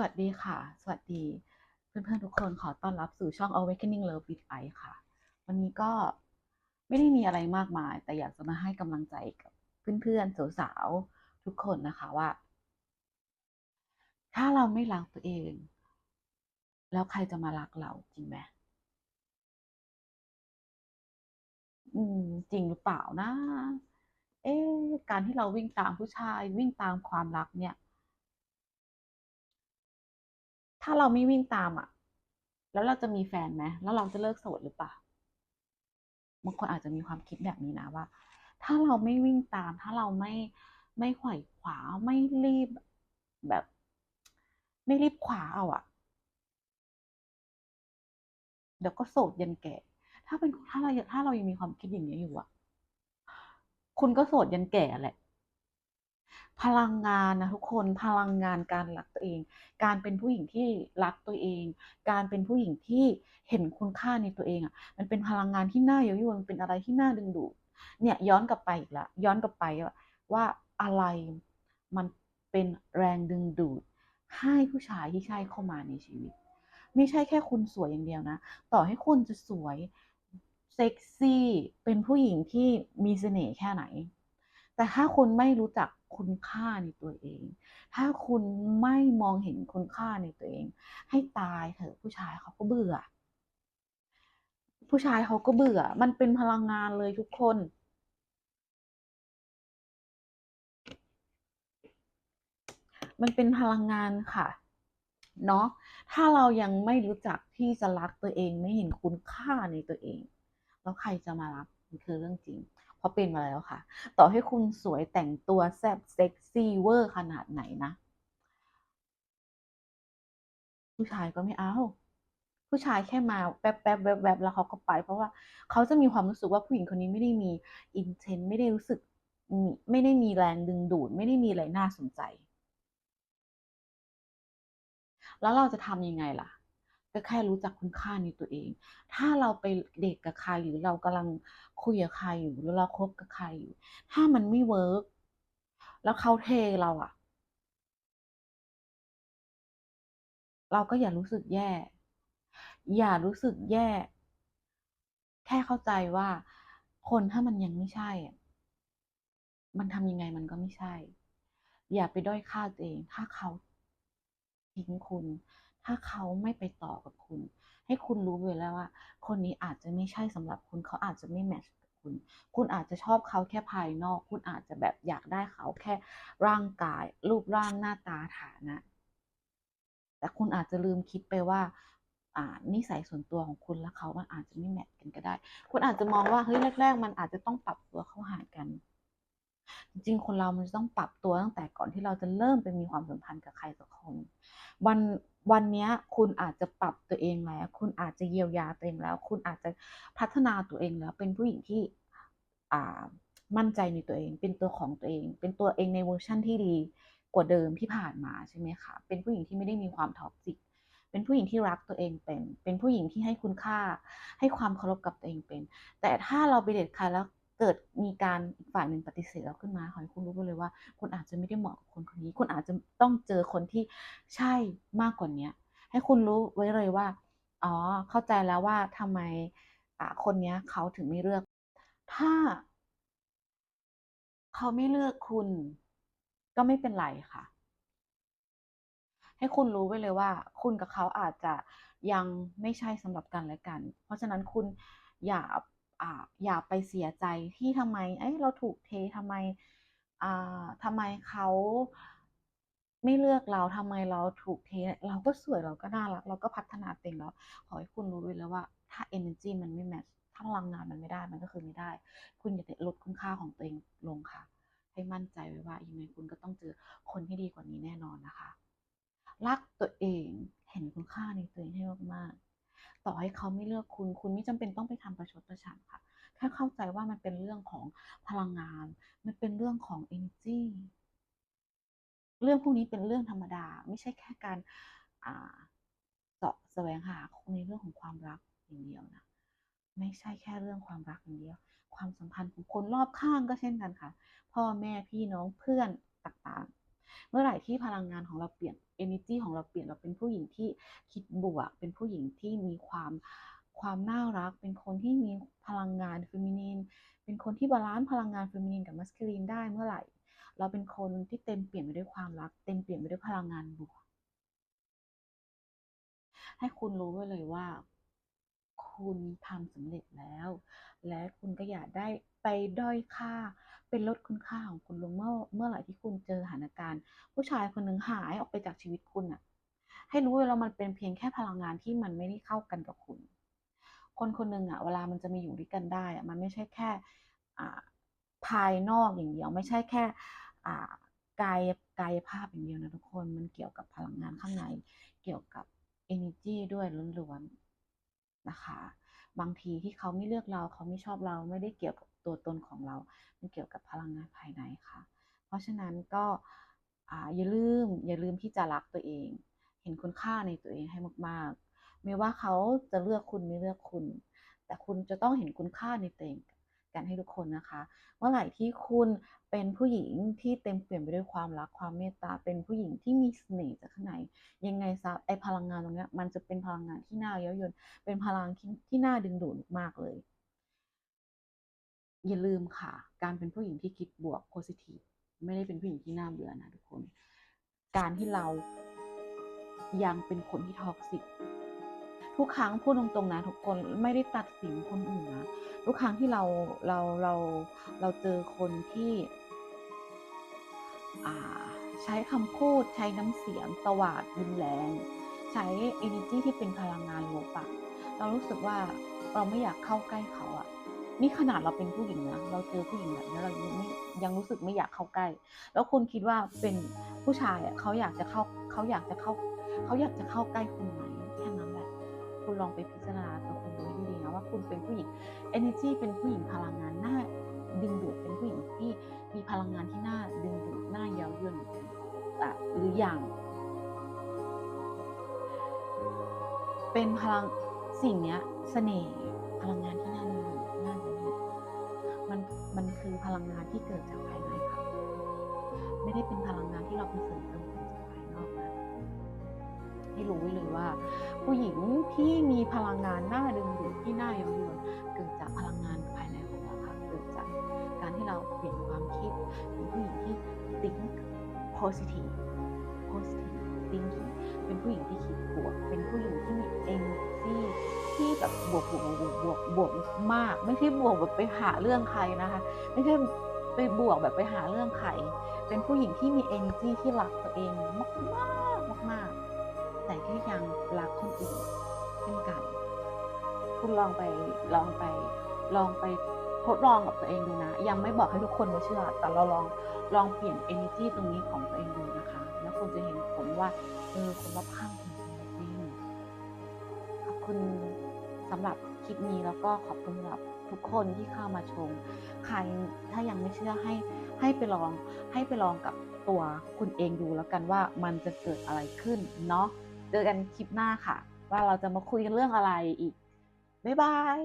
วัสดีค่ะ สวัสดีเพื่อนๆทุกคนขอต้อนรับสู่ช่อง Awakening Love with I ค่ะ วันนี้ก็ไม่ได้มีอะไรมากมาย แต่อยากจะมาให้กำลังใจกับเพื่อนๆสาวๆทุกคนนะคะว่า ถ้าเราไม่รักตัวเอง แล้วใครจะมารักเราจริงไหมอืม จริงหรือเปล่านะ เอ๊ะการที่เราวิ่งตามผู้ชายวิ่งตามความรักเนี่ย ถ้าเราไม่วิ่งตามอะ แล้วเราจะมีแฟนไหมแล้วเราจะเลิกโสดหรือเปล่าบางคนอาจจะมีความคิดแบบนี้นะว่า ถ้าเราไม่วิ่งตาม ถ้าเราไม่ไม่ขว่ขวาไม่รีบแบบ ไม่รีบขวาเอาอะเดี๋ยวก็โสดยันแก่ ถ้าเป็นถ้าเราถ้าเรายังมีความคิดอย่างนี้อยู่อะคุณก็โสดยันแก่แหละ พลังงานนะทุกคนพลังงานการรักตัวเอง การเป็นผู้หญิงที่รักตัวเอง การเป็นผู้หญิงที่เห็นคุณค่าในตัวเองอะมันเป็นพลังงานที่น่าเย้ายวนเป็นอะไรที่น่าดึงดูดเนี่ยย้อนกลับไปอีกละย้อนกลับไปว่าอะไรมันเป็นแรงดึงดูด ให้ผู้ชายที่ใช่เข้ามาในชีวิต ไม่ใช่แค่คุณสวยอย่างเดียวนะ ต่อให้คุณจะสวยเซ็กซี่เป็นผู้หญิงที่มีเสน่ห์แค่ไหน แต่ถ้าคุณไม่รู้จักคุณค่าในตัวเอง ถ้าคุณไม่มองเห็นคุณค่าในตัวเอง ให้ตายเถอะผู้ชายเขาก็เบื่อ ผู้ชายเขาก็เบื่อ มันเป็นพลังงานเลยทุกคนมันเป็นพลังงานค่ะ เนาะถ้าเรายังไม่รู้จักที่จะรักตัวเองไม่เห็นคุณค่าในตัวเอง แล้วใครจะมารัก มันคือเรื่องจริง เพราะเป็นมาแล้วค่ะ ต่อให้คุณสวยแต่งตัวแซ่บเซ็กซี่เวอร์ขนาดไหนนะ ผู้ชายก็ไม่เอาผู้ชายแค่มาแป๊บแป๊บแวบแวบแล้วเขาก็ไป เพราะว่าเขาจะมีความรู้สึกว่าผู้หญิงคนนี้ไม่ได้มีอินเทนไม่ได้รู้สึกไม่ได้มีแรงดึงดูด ไม่ได้มีอะไรน่าสนใจ แล้วเราจะทำยังไงล่ะ ก็แค่รู้จักคุณค่าในตัวเอง ถ้าเราไปเดทกับใครหรือเรากำลังคุยกับใครอยู่หรือเราคบกับใครอยู่ ถ้ามันไม่เวิร์กแล้วเขาเทเราอะเราก็อย่ารู้สึกแย่ อย่ารู้สึกแย่ แค่เข้าใจว่าคนถ้ามันยังไม่ใช่อะมันทำยังไงมันก็ไม่ใช่ อย่าไปด้อยค่าตัวเอง ถ้าเขาทิ้งคุณ ถ้าเขาไม่ไปต่อกับคุณ ให้คุณรู้ไว้แล้วว่า คนนี้อาจจะไม่ใช่สำหรับคุณเขาอาจจะไม่แมทช์กับคุณ คุณอาจจะชอบเขาแค่ภายนอก คุณอาจจะแบบอยากได้เขาแค่ร่างกาย รูปร่างหน้าตาฐานะ แต่คุณอาจจะลืมคิดไปว่าอ่านิสัยส่วนตัวของคุณและเขามันอาจจะไม่แมทกันก็ได้ คุณอาจจะมองว่าเฮ้ยแรก ๆ มันอาจจะต้องปรับตัวเข้าหากัน จริงๆ คนเรามันจะต้องปรับตัวตั้งแต่ก่อนที่เราจะเริ่มไปมีความสัมพันธ์กับใครสักคน วัน วันนี้คุณอาจจะปรับตัวเองแล้ว คุณอาจจะเยียวยาตัวเองแล้ว คุณอาจจะพัฒนาตัวเองแล้ว เป็นผู้หญิงที่มั่นใจในตัวเอง เป็นตัวของตัวเอง เป็นตัวเองในเวอร์ชั่นที่ดีกว่าเดิมที่ผ่านมาใช่ไหมคะ เป็นผู้หญิงที่ไม่ได้มีความท็อกซิก เป็นผู้หญิงที่รักตัวเองเป็น เป็นผู้หญิงที่ให้คุณค่า ให้ความเคารพกับตัวเองเป็น แต่ถ้าเราไปเดทใครแล้ว เกิดมีการอีกฝ่ายหนึ่งปฏิเสธเราขึ้นมาขอให้คุณรู้ไปเลยว่า คุณอาจจะไม่ได้เหมาะกับคนคนนี้ คุณอาจจะต้องเจอคนที่ใช่มากกว่าเนี้ย ให้คุณรู้ไว้เลยว่า อ๋อ เข้าใจแล้วว่าทำไมอ่าคนเนี้ยเขาถึงไม่เลือก ถ้า เขาไม่เลือกคุณ ก็ไม่เป็นไรค่ะ ให้คุณรู้ไว้เลยว่า คุณกับเขาอาจจะยังไม่ใช่สำหรับกันและกัน เพราะฉะนั้นคุณอย่า อ่าอย่าไปเสียใจที่ทำไม เอ๊ะเราถูกเททำไมอ่าทำไมเขาไม่เลือกเราทำไมเราถูกเท เราก็สวยเราก็น่ารัก เราก็พัฒนาตัวเองแล้ว ขอให้คุณรู้ไว้เลยว่า ถ้าเอเนอร์จีมันไม่แมตช์ถ้าพลังงานมันไม่ได้มันก็คือไม่ได้ คุณอย่าลดคุณค่าของตัวเองลงค่ะ ให้มั่นใจไว้ว่ายังไงคุณก็ต้องเจอคนที่ดีกว่านี้แน่นอนนะคะ รักตัวเองเห็นคุณค่าในตัวเองให้มากๆ ต่อให้เขาไม่เลือกคุณ คุณไม่จำเป็นต้องไปทำประชดประชันค่ะแค่เข้าใจว่ามันเป็นเรื่องของพลังงาน มันเป็นเรื่องของเอเนจีเรื่องพวกนี้เป็นเรื่องธรรมดา ไม่ใช่แค่การเสาะแสวงหาในเรื่องของความรักอย่างเดียวนะไม่ใช่แค่เรื่องความรักอย่างเดียว ความสัมพันธ์ของคนรอบข้างก็เช่นกันค่ะ พ่อแม่พี่น้องเพื่อนต่าง เมื่อไหร่ที่พลังงานของเราเปลี่ยน energy ของเราเปลี่ยนเราเป็นผู้หญิงที่คิดบวก เป็นผู้หญิงที่มีความความน่ารัก เป็นคนที่มีพลังงานเฟมินีน เป็นคนที่บาลานซ์พลังงานเฟมินีนกับมัสคูลีนได้เมื่อไหร่ เราเป็นคนที่เต็มเปลี่ยนไปด้วยความรัก เต็มเปลี่ยนไปด้วยพลังงานบวก ให้คุณรู้ไว้เลยว่า คุณทำสำเร็จแล้ว และคุณก็อย่าได้ไปด้อยค่า เป็นลดคุณค่าของคุณลงเมื่อเมื่อไหร่ที่คุณเจอสถานการณ์ ผู้ชายคนหนึ่งหายออกไปจากชีวิตคุณอะให้รู้ว้แล้วมันเป็นเพียงแค่พลังงานที่มันไม่ได้เข้ากันกับคุณ คนคนหนึ่งอะเวลามันจะมาอยู่ด้วยกันได้อะมันไม่ใช่แค่อ่าภายนอกอย่างเดียว ไม่ใช่แค่อ่ากายกายภาพอย่างเดียวนะทุกคนมันเกี่ยวกับพลังงานข้างใน เกี่ยวกับ energy ด้วยล้วนๆนะคะ บางทีที่เขาไม่เลือกเราเขาไม่ชอบเราไม่ได้เกี่ยวกับตัวตนของเรา มันเกี่ยวกับพลังงานภายในค่ะ เพราะฉะนั้นก็อย่าลืมอย่าลืมที่จะรักตัวเอง เห็นคุณค่าในตัวเองให้มากๆ ไม่ว่าเขาจะเลือกคุณไม่เลือกคุณ แต่คุณจะต้องเห็นคุณค่าในตัวเอง กันให้ทุกคนนะคะ เมื่อไหร่ที่คุณเป็นผู้หญิงที่เต็มเปี่ยนไปด้วยความรักความเมตตา เป็นผู้หญิงที่มีเสน่ห์จากข้างในยังไงซะไอพลังงานตรงนี้มันจะเป็นพลังงานที่น่าเย้ายวนเป็นพลังที่ที่น่าดึงดูดมากเลย อย่าลืมค่ะ การเป็นผู้หญิงที่คิดบวก positive ไม่ได้เป็นผู้หญิงที่น่าเบื่อนะทุกคน การที่เรายังเป็นคนที่ท็อกซิก ทุกครั้งพูดตรงๆนะทุกคนไม่ได้ตัดสินคนอื่นนะทุกครั้งที่เราเราเราเราเจอคนที่อใช้คำพูดใช้น้ำเสียงตวาดรุนแรง ใช้ energy ที่เป็นพลังงานลบอะเรารู้สึกว่าเราไม่อยากเข้าใกล้เขาอะนี่ขนาดเราเป็นผู้หญิงนะเราเจอผู้หญิงแบบนี้เรายังไม่ยังรู้สึกไม่อยากเข้าใกล้ แล้วคุณคิดว่าเป็นผู้ชายอะเขาอยากจะเข้าเขาอยากจะเข้า เขาอยากจะเข้าใกล้คุณไหม คุณลองไปพิจารณาตัวคุณดูให้ดีนะว่าคุณเป็นผู้หญิง energy เป็นผู้หญิงพลังงานน่าดึงดูดเป็นผู้หญิงที่มีพลังงานที่น่าดึงดูดน่าเย้ายวนอะหรืออย่าง เป็นพลังสิ่งเนี้ยเสน่ห์พลังงานที่น่าดึงดูดน่าดึงดูดมันมันคือพลังงานที่เกิดจากภายในค่ะไม่ได้เป็นพลังงานที่เราไปเสริมเติม ให้รู้ไว้เลยว่า ผู้หญิงที่มีพลังงานหน่าดึงดูดที่หน่าเย้ายวนเกิดจากพลังงานภายในของเราค่ะเกิดจากการที่เราเปลี่ยนความคิดเป็นผู้หญิงที่ think positive positive thinking เป็นผู้หญิงที่คิดบวก เป็นผู้หญิงที่มี energy ที่แบบบวกบวกบวกบวกบวกมาก ไม่ใช่บวกแบบไปหาเรื่องใครนะคะ ไม่ใช่ไปบวกแบบไปหาเรื่องใคร เป็นผู้หญิงที่มี energy ที่รักตัวเองมาก ๆแต่ยังรักคนอื่นเช่นกัน คุณลองไปลองไป ลองไปทดลองกับตัวเองดูนะ ยังไม่บอกให้ทุกคนมาเชื่อ แต่เราลองลองเปลี่ยน energy ตรงนี้ของตัวเองดูนะคะ แล้วคุณจะเห็นผลว่าเออคนรอบข้างคุณเป็นจริงขอบคุณสำหรับคลิปนี้แล้วก็ขอบคุณสำหรับทุกคนที่เข้ามาชม ใครถ้ายังไม่เชื่อให้ให้ไปลองให้ไปลองกับตัวคุณเองดูแล้วกันว่ามันจะเกิดอะไรขึ้นเนาะ เจอกันคลิปหน้าค่ะ ว่าเราจะมาคุยกันเรื่องอะไรอีก บ๊ายบาย